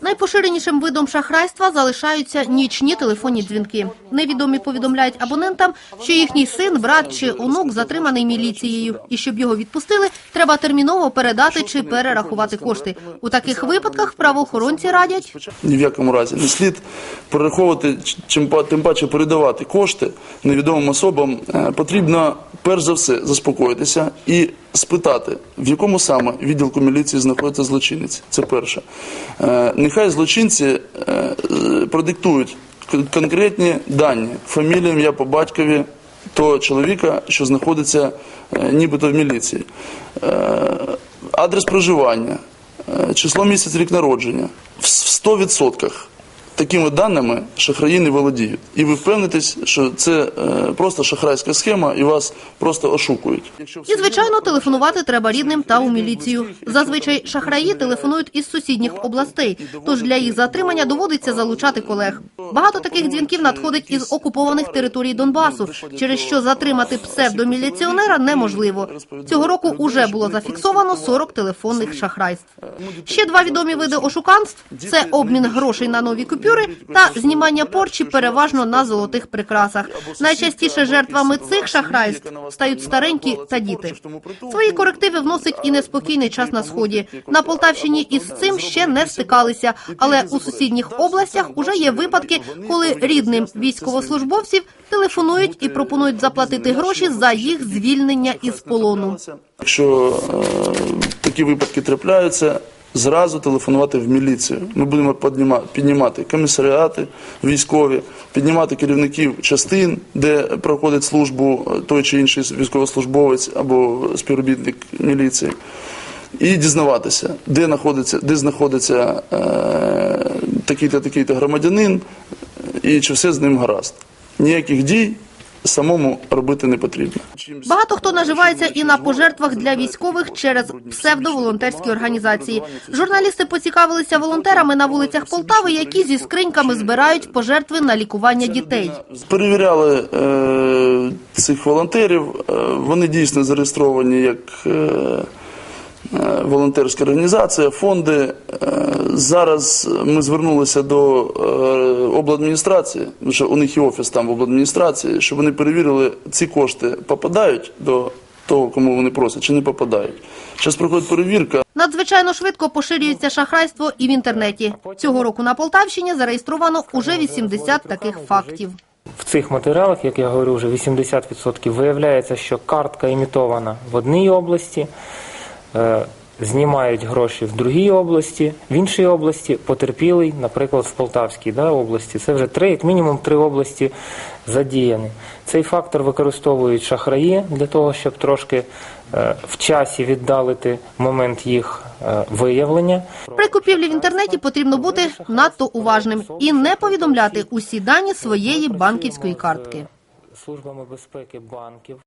Найпоширенішим видом шахрайства залишаються нічні телефонні дзвінки. Невідомі повідомляють абонентам, що їхній син, брат чи онук затриманий міліцією, і щоб його відпустили, треба терміново передати чи перерахувати кошти. У таких випадках правоохоронці радять Ні в якому разі не слід перераховувати, чим па- тим паче передавати кошти невідомим особам. Е, Потрібно перш за все заспокоїтися і спитати, в якому саме відділку міліції знаходиться злочинець. Це перше. Е, Нехай злочинці е, продиктують конкретні дані, фамілія, ім'я по батькові того чоловіка, що знаходиться е, нібито в міліції, адрес проживання, число місяць рік народження. В 100% такими даними шахраї не володіють. І ви впевнитесь, що це е, просто шахрайська схема і вас просто ошукують. І, звичайно, телефонувати треба рідним та у міліцію. Зазвичай шахраї телефонують із сусідніх областей, тож для їх затримання доводиться залучати колег. Багато таких дзвінків надходить із окупованих територій Донбасу, через що затримати псевдоміліціонера неможливо. Цього року уже було зафіксовано 40 телефонних шахрайств. Ще два відомі види ошуканств – це обмін грошей на нові купюри та знімання порчі переважно на золотих прикрасах. Найчастіше жертвами цих шахрайств стають старенькі та діти. Свої корективи вносить і неспокійний час на сході. На Полтавщині із цим ще не стикалися, але у сусідніх областях уже є випадки, коли рідним військовослужбовців телефонують і пропонують заплатити гроші за їх звільнення із полону. Якщо е, такі випадки трапляються, зразу телефонувати в міліцію. Ми будемо піднімати комісаріати військові, піднімати керівників частин, де проходить службу е, той чи інший військовослужбовець або співробітник міліції. І дізнаватися, де знаходиться, де знаходиться е, такий-то такий-то громадянин, і чи все з ним гаразд. Ніяких дій самому робити не потрібно. Багато хто наживається і на пожертвах для військових через псевдоволонтерські організації. Журналісти поцікавилися волонтерами на вулицях Полтави, які зі скриньками збирають пожертви на лікування дітей. Перевіряли е, цих волонтерів. Е, вони дійсно зареєстровані як е, волонтерська організація, фонди. Е, зараз ми звернулися до е, обладміністрації, тому що у них є офіс там в обладміністрації, щоб вони перевірили, ці кошти попадають до того, кому вони просять, чи не попадають. Зараз проходить перевірка. Надзвичайно швидко поширюється шахрайство і в інтернеті. Цього року на Полтавщині зареєстровано уже 80 таких фактів. В цих матеріалах, як я говорю, вже 80% виявляється, що картка імітована в одній області, е, знімають гроші в другій області, в іншій області потерпілий, наприклад, в Полтавській да, області. Це вже три, як мінімум три області задіяні. Цей фактор використовують шахраї для того, щоб трошки е, в часі віддалити момент їх е, виявлення. При купівлі в інтернеті потрібно бути надто уважним і не повідомляти усі дані своєї банківської картки. Службами безпеки банків.